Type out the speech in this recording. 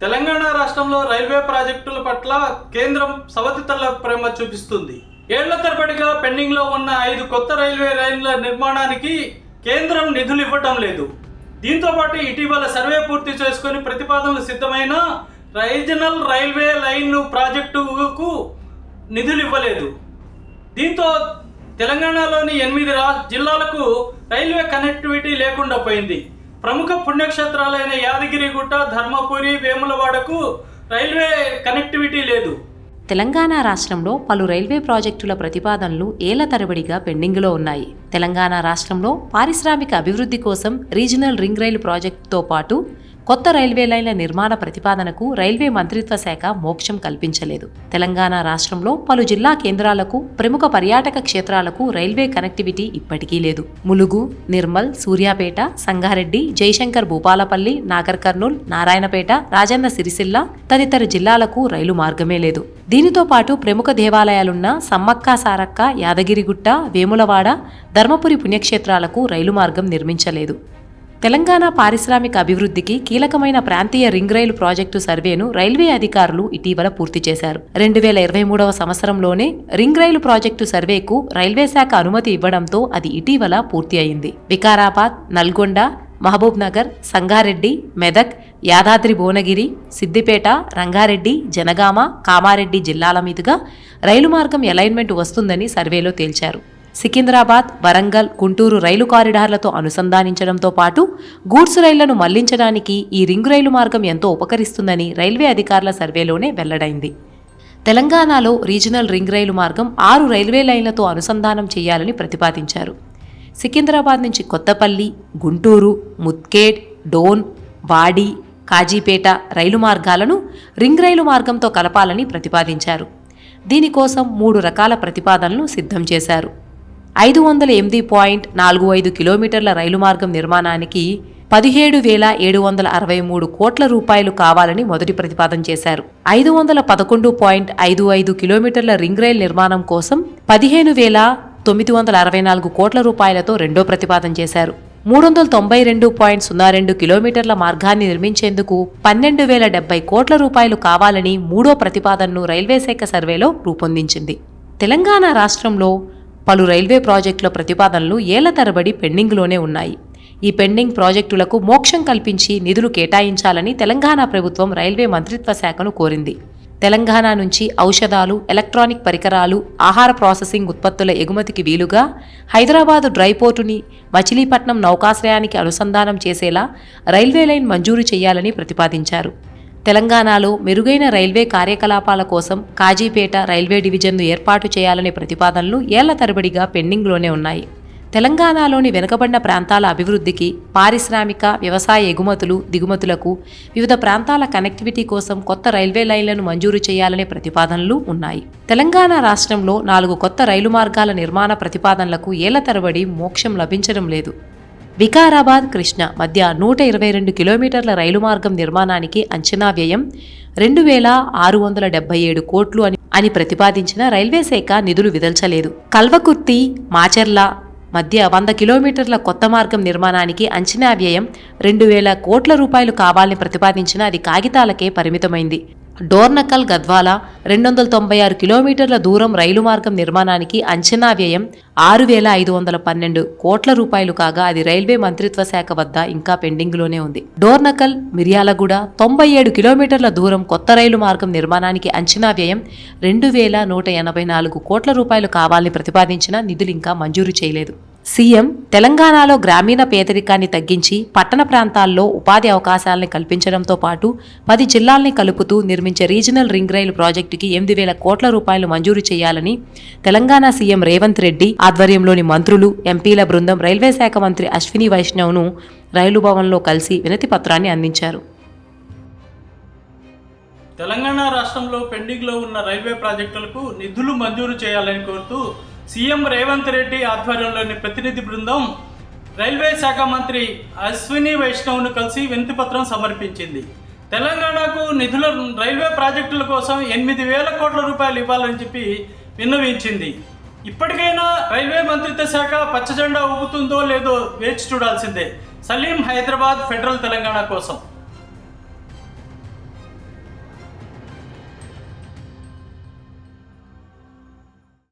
తెలంగాణ రాష్ట్రంలో రైల్వే ప్రాజెక్టుల పట్ల కేంద్రం సవతితల ప్రేమ చూపిస్తుంది. ఏళ్ళ తరబడిగా పెండింగ్లో ఉన్న ఐదు కొత్త రైల్వే లైన్ల నిర్మాణానికి కేంద్రం నిధులు ఇవ్వటం లేదు. దీంతో పాటు ఇటీవల సర్వే పూర్తి చేసుకుని ప్రతిపాదనలు సిద్ధమైన రీజనల్ రైల్వే లైన్ ప్రాజెక్టుకు నిధులు ఇవ్వలేదు. దీంతో తెలంగాణలోని ఎనిమిది రా జిల్లాలకు రైల్వే కనెక్టివిటీ లేకుండా పోయింది. ప్రముఖ పుణ్యక్షేత్రాలైన యాదగిరిగుట్ట ధర్మపురి వేములవాడకు రైల్వే కనెక్టివిటీ లేదు. తెలంగాణ రాష్ట్రంలో పలు రైల్వే ప్రాజెక్టుల ప్రతిపాదనలు ఏళ్ళ తరబడిగా పెండింగ్లో ఉన్నాయి. తెలంగాణ రాష్ట్రంలో పారిశ్రామిక అభివృద్ధి కోసం రీజనల్ రింగ్ రైలు ప్రాజెక్టుతో పాటు కొత్త రైల్వే లైన్ల నిర్మాణ ప్రతిపాదనకు రైల్వే మంత్రిత్వ శాఖ మోక్షం కల్పించలేదు. తెలంగాణ రాష్ట్రంలో పలు జిల్లా కేంద్రాలకు ప్రముఖ పర్యాటక క్షేత్రాలకు రైల్వే కనెక్టివిటీ ఇప్పటికీ లేదు. ములుగు నిర్మల్ సూర్యాపేట సంగారెడ్డి జయశంకర్ భూపాలపల్లి నాగర్ కర్నూల్ నారాయణపేట రాజన్న సిరిసిల్ల తదితర జిల్లాలకు రైలు మార్గమే లేదు. దీనితో పాటు ప్రముఖ దేవాలయాలున్న సమ్మక్క సారక్క యాదగిరిగుట్ట వేములవాడ ధర్మపురి పుణ్యక్షేత్రాలకు రైలు మార్గం నిర్మించలేదు. తెలంగాణ పారిశ్రామిక అభివృద్ధికి కీలకమైన ప్రాంతీయ రింగ్ రైలు ప్రాజెక్టు సర్వేను రైల్వే అధికారులు ఇటీవల పూర్తి చేశారు. రెండు వేల ఇరవై మూడవ సంవత్సరంలోనే రింగ్ రైలు ప్రాజెక్టు సర్వేకు రైల్వే శాఖ అనుమతి ఇవ్వడంతో అది ఇటీవల పూర్తి అయింది. వికారాబాద్ నల్గొండ మహబూబ్ నగర్ సంగారెడ్డి మెదక్ యాదాద్రి భువనగిరి సిద్దిపేట రంగారెడ్డి జనగామ కామారెడ్డి జిల్లాల మీదుగా రైలు మార్గం అలైన్మెంట్ వస్తుందని సర్వేలో తేల్చారు. సికింద్రాబాద్ వరంగల్ గుంటూరు రైలు కారిడార్లతో అనుసంధానించడంతో పాటు గూడ్స్ రైళ్ళను మళ్ళించడానికి ఈ రింగ్ రైలు మార్గం ఎంతో ఉపకరిస్తుందని రైల్వే అధికారుల సర్వేలోనే వెల్లడైంది. తెలంగాణలో రీజనల్ రింగ్ రైలు మార్గం ఆరు రైల్వే లైన్లతో అనుసంధానం చేయాలని ప్రతిపాదించారు. సికింద్రాబాద్ నుంచి కొత్తపల్లి గుంటూరు ముత్కేడ్ డోన్ వాడి కాజీపేట రైలు మార్గాలను రింగ్ రైలు మార్గంతో కలపాలని ప్రతిపాదించారు. దీనికోసం మూడు రకాల ప్రతిపాదనలు సిద్ధం చేశారు. ఐదు వందల ఎనిమిది పాయింట్ నాలుగు ఐదు కిలోమీటర్ల రైలు మార్గం నిర్మాణానికి పదిహేడు వేల ఏడు వందల అరవై మూడు కోట్ల రూపాయలు కావాలని మొదటి ప్రతిపాదన చేశారు. ఐదు వందల పదకొండు పాయింట్ ఐదు ఐదు కిలోమీటర్ల రింగ్ రైల్ నిర్మాణం కోసం పదిహేను వేల తొమ్మిది వందల అరవై నాలుగు కోట్ల రూపాయలతో రెండో ప్రతిపాదన చేశారు. మూడు వందల తొంభై రెండు పాయింట్ సున్నా రెండు కిలోమీటర్ల మార్గాన్ని నిర్మించేందుకు పన్నెండు వేల డెబ్బై కోట్ల రూపాయలు కావాలని మూడో ప్రతిపాదనను రైల్వే శాఖ సర్వేలో రూపొందించింది. తెలంగాణ రాష్ట్రంలో పలు రైల్వే ప్రాజెక్టుల ప్రతిపాదనలు ఏళ్ళ తరబడి పెండింగ్లోనే ఉన్నాయి. ఈ పెండింగ్ ప్రాజెక్టులకు మోక్షం కల్పించి నిధులు కేటాయించాలని తెలంగాణ ప్రభుత్వం రైల్వే మంత్రిత్వ శాఖను కోరింది. తెలంగాణ నుంచి ఔషధాలు ఎలక్ట్రానిక్ పరికరాలు ఆహార ప్రాసెసింగ్ ఉత్పత్తుల ఎగుమతికి వీలుగా హైదరాబాదు డ్రై పోర్టుని మచిలీపట్నం నౌకాశ్రయానికి అనుసంధానం చేసేలా రైల్వే లైన్ మంజూరు చేయాలని ప్రతిపాదించారు. తెలంగాణలో మెరుగైన రైల్వే కార్యకలాపాల కోసం కాజీపేట రైల్వే డివిజన్ను ఏర్పాటు చేయాలనే ప్రతిపాదనలు ఏళ్ళ తరబడిగా పెండింగ్లోనే ఉన్నాయి. తెలంగాణలోని వెనుకబడిన ప్రాంతాల అభివృద్ధికి పారిశ్రామిక వ్యవసాయ ఎగుమతులు దిగుమతులకు వివిధ ప్రాంతాల కనెక్టివిటీ కోసం కొత్త రైల్వే లైన్లను మంజూరు చేయాలనే ప్రతిపాదనలు ఉన్నాయి. తెలంగాణ రాష్ట్రంలో నాలుగు కొత్త రైలు మార్గాల నిర్మాణ ప్రతిపాదనలకు ఏళ్ళ తరబడి మోక్షం లభించడం లేదు. వికారాబాద్ కృష్ణ మధ్య నూట ఇరవై రెండు కిలోమీటర్ల రైలు మార్గం నిర్మాణానికి అంచనా వ్యయం రెండు వేల ఆరు వందల డెబ్బై ఏడు కోట్లు అని అని ప్రతిపాదించిన రైల్వే శాఖ నిధులు విదల్చలేదు. కల్వకుర్తి మాచర్ల మధ్య వంద కిలోమీటర్ల కొత్త మార్గం నిర్మాణానికి అంచనా వ్యయం రెండు వేల కోట్ల రూపాయలు కావాలని ప్రతిపాదించిన అది కాగితాలకే పరిమితమైంది. డోర్నకల్ గద్వాల రెండు వందల తొంభై ఆరు కిలోమీటర్ల దూరం రైలు మార్గం నిర్మాణానికి అంచనా వ్యయం ఆరు వేల ఐదు వందల పన్నెండు కోట్ల రూపాయలు కాగా అది రైల్వే మంత్రిత్వ శాఖ వద్ద ఇంకా పెండింగ్లోనే ఉంది. డోర్నకల్ మిర్యాలగూడ తొంభై ఏడు కిలోమీటర్ల దూరం కొత్త రైలు మార్గం నిర్మాణానికి అంచనా వ్యయం రెండు వేల నూట ఎనభై నాలుగు కోట్ల రూపాయలు కావాలని ప్రతిపాదించిన నిధులు ఇంకా మంజూరు చేయలేదు. సీఎం తెలంగాణలో గ్రామీణ పేదరికాన్ని తగ్గించి పట్టణ ప్రాంతాల్లో ఉపాధి అవకాశాలను కల్పించడంతో పాటు పది జిల్లాల్ని కలుపుతూ నిర్మించే రీజనల్ రింగ్ రైలు ప్రాజెక్టుకి ఎనిమిది వేల కోట్ల రూపాయలు మంజూరు చేయాలని తెలంగాణ సీఎం రేవంత్ రెడ్డి ఆధ్వర్యంలోని మంత్రులు ఎంపీల బృందం రైల్వే శాఖ మంత్రి అశ్విని వైష్ణవ్ను రైలు భవన్లో కలిసి వినతి పత్రాన్ని అందించారు. తెలంగాణ రాష్ట్రంలో పెండింగ్లో ఉన్న రైల్వే ప్రాజెక్టులకు నిధులు మంజూరు చేయాలని కోరుతూ సీఎం రేవంత్ రెడ్డి ఆధ్వర్యంలోని ప్రతినిధి బృందం రైల్వే శాఖ మంత్రి అశ్విని వైష్ణవ్ను కలిసి వినతిపత్రం సమర్పించింది. తెలంగాణకు నిధుల రైల్వే ప్రాజెక్టుల కోసం ఎనిమిది వేల కోట్ల రూపాయలు ఇవ్వాలని చెప్పి విన్నవించింది. ఇప్పటికైనా రైల్వే మంత్రిత్వ శాఖ పచ్చజెండా ఊపుతుందో లేదో వేచి చూడాల్సిందే. సలీం హైదరాబాద్ ఫెడరల్ తెలంగాణ కోసం.